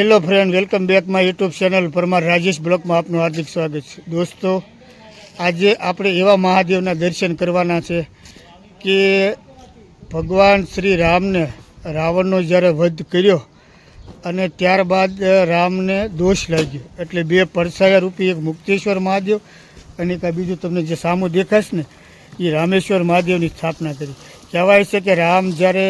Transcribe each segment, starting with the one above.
Hello friend welcome back my YouTube channel Parmar Rajesh બ્લોકમાં આપનું હાર્દિક સ્વાગત છે. દોસ્તો, આજે આપણે એવા મહાદેવના દર્શન કરવાના છે કે ભગવાન શ્રી રામને, રાવણનો જ્યારે વધ કર્યો અને ત્યારબાદ રામને દોષ લાગ્યો. એટલે બે પરસાયા રૂપી એક મુક્તેશ્વર મહાદેવ અને કાંઈ બીજું તમને જે સામું દેખાશ ને, એ રામેશ્વર મહાદેવની સ્થાપના કરી. કહેવાય છે કે રામ જ્યારે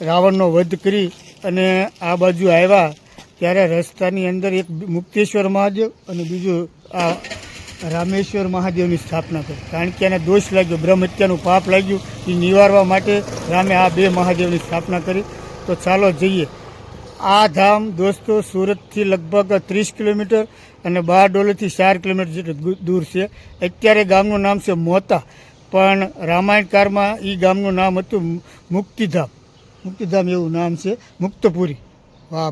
રાવણનો વધ કરી અને આ બાજુ આવ્યા ત્યારે રસ્તાની અંદર એક મુક્તેશ્વર મહાદેવ અને બીજું આ રામેશ્વર મહાદેવની સ્થાપના કરી. કારણ કે એને દોષ લાગ્યો બ્રહ્મ હત્યાનું પાપ લાગ્યું, એ નિવારવા માટે રામે આ બે મહાદેવની સ્થાપના કરી. તો ચાલો જઈએ. આ ધામ દોસ્તો સુરતથી લગભગ ત્રીસ કિલોમીટર અને બારડોલીથી ચાર કિલોમીટર જેટલું દૂર છે. અત્યારે ગામનું નામ છે મોતા, પણ રામાયણકારમાં એ ગામનું નામ હતું મુક્તિધામ. મુક્તિધામ એવું નામ છે, મુક્તપુરી. વાહ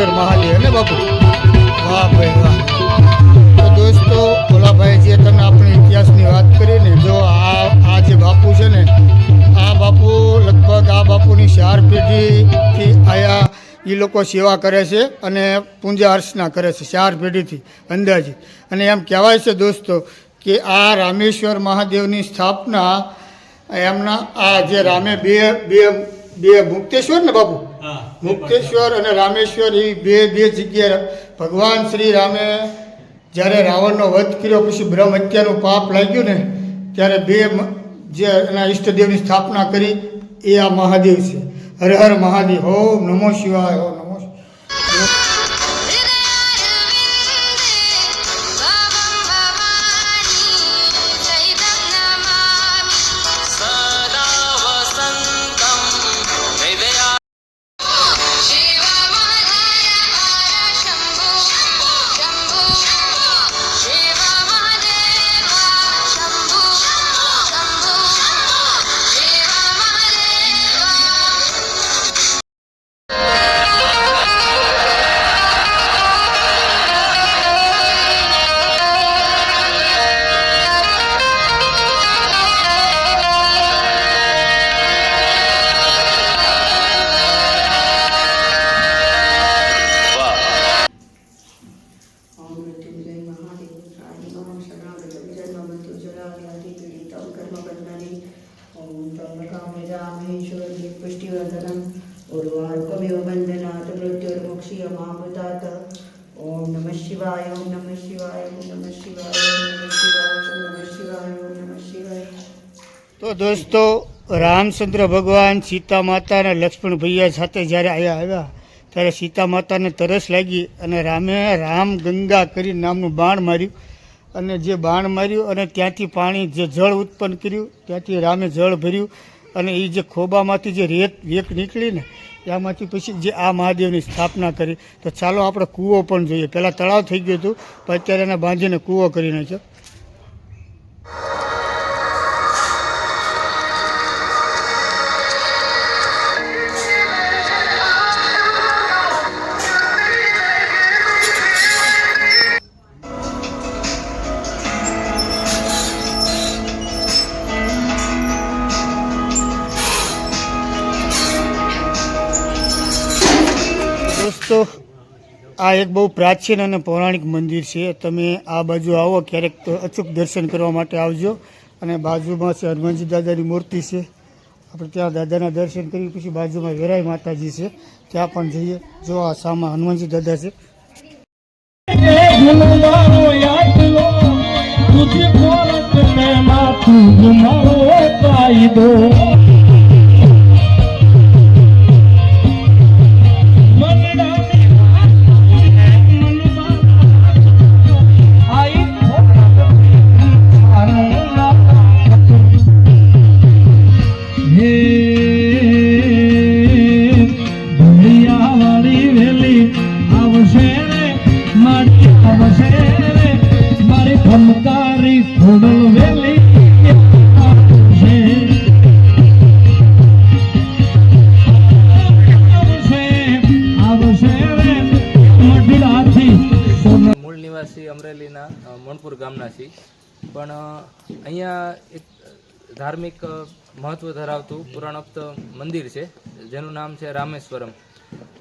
રામેશ્વર મહાદેવ ને બાપુ? વાહ ભાઈ વાહ. તો દોસ્તો ભોલાભાઈ જે તમે આપણે ઇતિહાસની વાત કરી ને, જો આ આ જે બાપુ છે ને, આ બાપુ લગભગ આ બાપુની ચાર પેઢીથી આયા એ લોકો સેવા કરે છે અને પૂજા અર્ચના કરે છે, ચાર પેઢીથી, અંદાજે. અને એમ કહેવાય છે દોસ્તો કે આ રામેશ્વર મહાદેવની સ્થાપના, એમના આ જે રામે બે બે બે મુક્તેશ્વર ને બાપુ? મુક્તેશ્વર અને રામેશ્વર એ બે બે જગ્યાએ ભગવાન શ્રી રામે જ્યારે રાવણનો વધ કર્યો પછી બ્રહ્મ હત્યાનું પાપ લાગ્યું ને ત્યારે બે જે એના ઈષ્ટદેવની સ્થાપના કરી એ આ મહાદેવ છે. હર હર મહાદેવ ઓમ નમો શિવાય ઓમ દોસ્તો, રામચંદ્ર ભગવાન સીતા માતા અને લક્ષ્મણ ભૈયા સાથે જ્યારે અહીંયા આવ્યા, ત્યારે સીતા માતાને તરસ લાગી અને રામે રામ ગંગા કરી નામનું બાણ માર્યું. અને જે બાણ માર્યું અને ત્યાંથી પાણી જે જળ ઉત્પન્ન કર્યું, ત્યાંથી રામે જળ ભર્યું અને એ જે ખોબામાંથી જે રેત વેક નીકળી ને, એમાંથી પછી જે આ મહાદેવની સ્થાપના કરી. તો ચાલો આપણે કૂવો પણ જોઈએ. પહેલાં તળાવ થઈ ગયું હતું, પણ અત્યારે એને બાંધીને કૂવો કરી નાખ્યો. આ એક બહુ પ્રાચીન અને પૌરાણિક મંદિર છે. તમે આ બાજુ આવો, ક્યારેક અચૂક દર્શન કરવા માટે આવજો. અને બાજુમાં છે હનુમાનજી દાદાની મૂર્તિ છે. આપણે ત્યાં દાદાના દર્શન કરી, પછી બાજુમાં વેરાઈ માતાજી છે. ત્યાં પણ જઈએ. જો આ સામા હનુમાનજી દાદા છે. મારો અમરેલીના મણપુર ગામના છીએ. પણ અહીંયા એક ધાર્મિક મહત્ત્વ ધરાવતું પુરાણોક્ત મંદિર છે, જેનું નામ છે રામેશ્વરમ.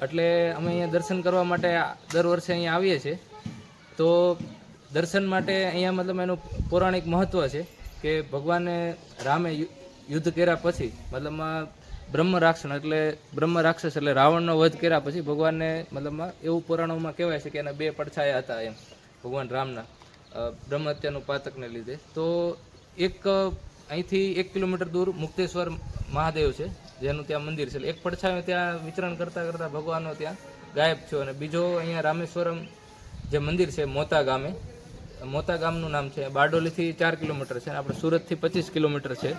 એટલે અમે અહીંયા દર્શન કરવા માટે દર વર્ષે અહીંયા આવીએ છીએ. તો દર્શન માટે અહીંયા મતલબ એનું પૌરાણિક મહત્વ છે કે ભગવાને રામે યુદ્ધ કર્યા પછી મતલબમાં બ્રહ્મ રાક્ષસ એટલે બ્રહ્મ રાક્ષસ એટલે રાવણનો વધ કર્યા પછી ભગવાનને મતલબમાં એવું પુરાણોમાં કહેવાય છે કે એના બે પડછાયા હતા એમ ભગવાન રામના અ, બ્રહ્મ હત્યાનું પાતકને લીધે. તો એક અહીંથી એક કિલોમીટર દૂર મુક્તેશ્વર મહાદેવ છે જેનું ત્યાં મંદિર છે. એક પડછાયો ત્યાં વિચરણ કરતાં કરતાં ભગવાનનો ત્યાં ગાયબ થયો. અને બીજો અહીંયા રામેશ્વરમ જે મંદિર છે મોતા ગામે મોતા ગામનું નામ છે. બારડોલીથી ચાર કિલોમીટર છે અને આપણે સુરતથી પચીસ કિલોમીટર છે.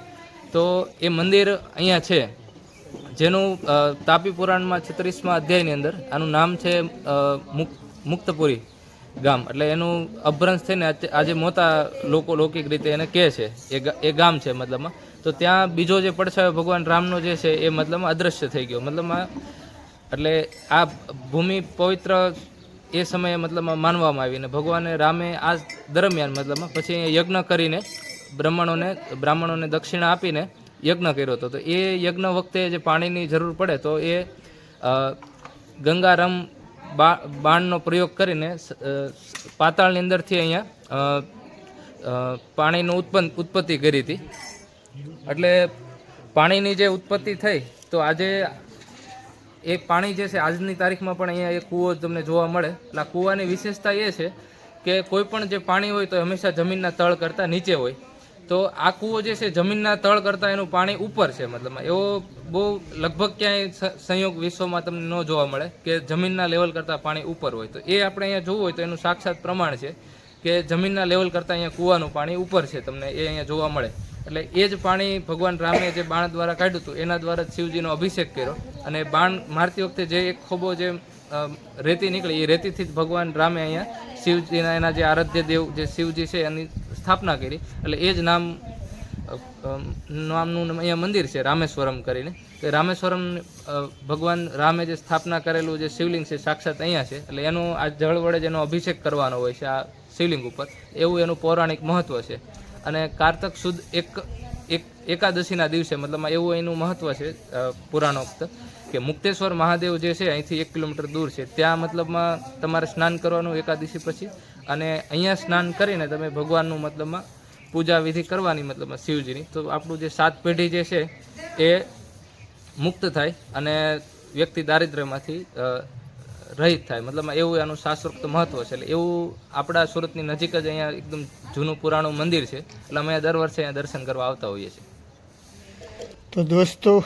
તો એ મંદિર અહીંયા છે. જેનું તાપી પુરાણમાં છત્રીસમાં અધ્યાયની અંદર આનું નામ છે મુક્તપુરી ગામ. એટલે એનું અભ્રંશ થઈને આજે- મોતા લોકો લૌકિક રીતે એને કહે છે. એ એ ગામ છે મતલબમાં. તો ત્યાં બીજો જે પડછાયો ભગવાન રામનો જે છે એ મતલબમાં અદૃશ્ય થઈ ગયો. મતલબમાં એટલે આ ભૂમિ પવિત્ર એ સમયે મતલબમાં માનવામાં આવી અને ભગવાને રામે આ દરમિયાન મતલબમાં પછી યજ્ઞ કરીને બ્રાહ્મણોને બ્રાહ્મણોને દક્ષિણા આપીને યજ્ઞ કર્યો હતો. તો એ યજ્ઞ વખતે જે પાણીની જરૂર પડે તો એ ગંગારામ બા, બાણનો પ્રયોગ કરીને પાતાળની અંદરથી અહીંયા પાણીનું ઉત્પન્ન, ઉત્પત્તિ કરી હતી. એટલે પાણીની જે ઉત્પત્તિ થઈ તો આજે એ પાણી જે છે, આજની તારીખમાં પણ અહીંયા એ કૂવો તમને જોવા મળે. એટલે કૂવાની વિશેષતા એ છે કે કોઈ પણ જે પાણી હોય તો હંમેશા જમીનના તળ કરતાં નીચે હોય. તો આ કૂવો જે છે, જમીનના તળ કરતાં એનું પાણી ઉપર છે મતલબમાં એવો બહુ લગભગ ક્યાંય સંયોગ વિશ્વમાં તમને ન જોવા મળે કે જમીનના લેવલ કરતાં પાણી ઉપર હોય. તો એ આપણે અહીંયા જોવું હોય તો એનું સાક્ષાત પ્રમાણ છે કે જમીનના લેવલ કરતાં અહીંયા કૂવાનું પાણી ઉપર છે, તમને એ અહીંયા જોવા મળે. એટલે એ જ પાણી ભગવાન રામે જે બાણ દ્વારા કાઢ્યું હતું, એના દ્વારા શિવજીનો અભિષેક કર્યો. અને બાણ મારતી વખતે જે એક ખોબો જે રેતી નીકળી, એ રેતીથી જ ભગવાન રામે અહીંયા શિવજીના એના જે આરાધ્ય દેવ, જે શિવજી છે એની સ્થાપના કરી. એટલે એ જ નામ નામનું અહીંયા મંદિર છે, રામેશ્વરમ કરીને. તો રામેશ્વરમ ભગવાન રામે જે સ્થાપના કરેલું જે શિવલિંગ છે, સાક્ષાત અહીંયા છે. એટલે એનું આ જળ વડે જેનો અભિષેક કરવાનો હોય છે આ શિવલિંગ ઉપર. એવું એનું પૌરાણિક મહત્વ છે. અને કારતક સુદ એક એક એકાદશીના દિવસે મતલબમાં એવું એનું મહત્વ છે પુરાણોક્ત કે મુક્તેશ્વર મહાદેવ જે છે, અહીંથી એક કિલોમીટર દૂર છે. ત્યાં મતલબમાં તમારે સ્નાન કરવાનું એકાદશી પછી અને અહીંયા સ્નાન કરીને તમે ભગવાનનું મતલબમાં પૂજા વિધિ કરવાની મતલબમાં શિવજીની. તો આપણું જે સાત પેઢી જે છે, એ મુક્ત થાય અને વ્યક્તિ દારિદ્ર્યમાંથી રહિત થાય. મતલબમાં એવું એનું શાસ્ત્રોક્ત મહત્વ છે. એટલે એવું આપણા સુરતની નજીક જ અહીંયા એકદમ જૂનું પુરાણું મંદિર છે. એટલે અમે દર વર્ષે અહીંયા દર્શન કરવા આવતા હોઈએ છીએ. તો દોસ્તો,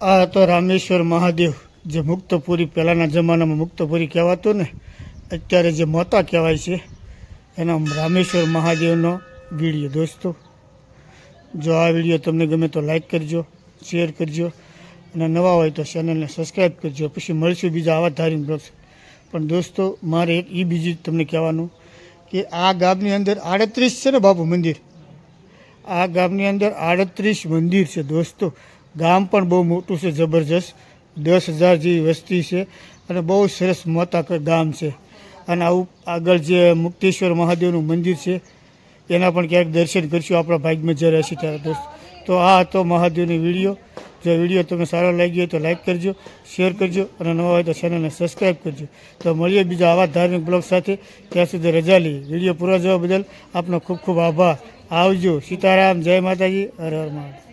આ હતો રામેશ્વર મહાદેવ જે મુક્તપુરી પહેલાંના જમાનામાં મુક્તપુરી કહેવાતું ને, અત્યારે જે મોતા કહેવાય છે, એના રામેશ્વર મહાદેવનો વીડિયો. દોસ્તો, જો આ વીડિયો તમને ગમે તો લાઈક કરજો, શેર કરજો, અને નવા હોય તો ચેનલને સબસ્ક્રાઈબ કરજો. પછી મળશું બીજા આવા ધાર્મિક બ્લોગ્સ. પણ દોસ્તો, મારે એક એ બીજી તમને કહેવાનું કે આ ગામની અંદર આડત્રીસ છે ને બાપુ મંદિર? આ ગામની અંદર આડત્રીસ મંદિર છે દોસ્તો. ગામ પણ બહુ મોટું છે, જબરજસ્ત. દસ હજાર જેવી વસ્તી છે અને બહુ સરસ મોટા ગામ છે. અને આવું આગળ જે મુક્તેશ્વર મહાદેવનું મંદિર છે, એના પણ ક્યાંક દર્શન કરીશું આપણા ભાગમાં જ્યારે હશે ત્યારે દોસ્ત. તો આ હતો મહાદેવની વીડિયો. જો વીડિયો તમને સારો લાગ્યો તો લાઈક કરજો શેર કરજો અને નવા હોય તો ચેનલને સબસ્ક્રાઈબ કરજો. તો મળીએ બીજા આવા ધાર્મિક બ્લોગ સાથે. ત્યાં સુધી રજા લઈએ વીડિયો પૂરો જોવા બદલ આપનો ખૂબ ખૂબ આભાર. આવજો. સીતારામ. જય માતાજી. હર હર મહાદેવ.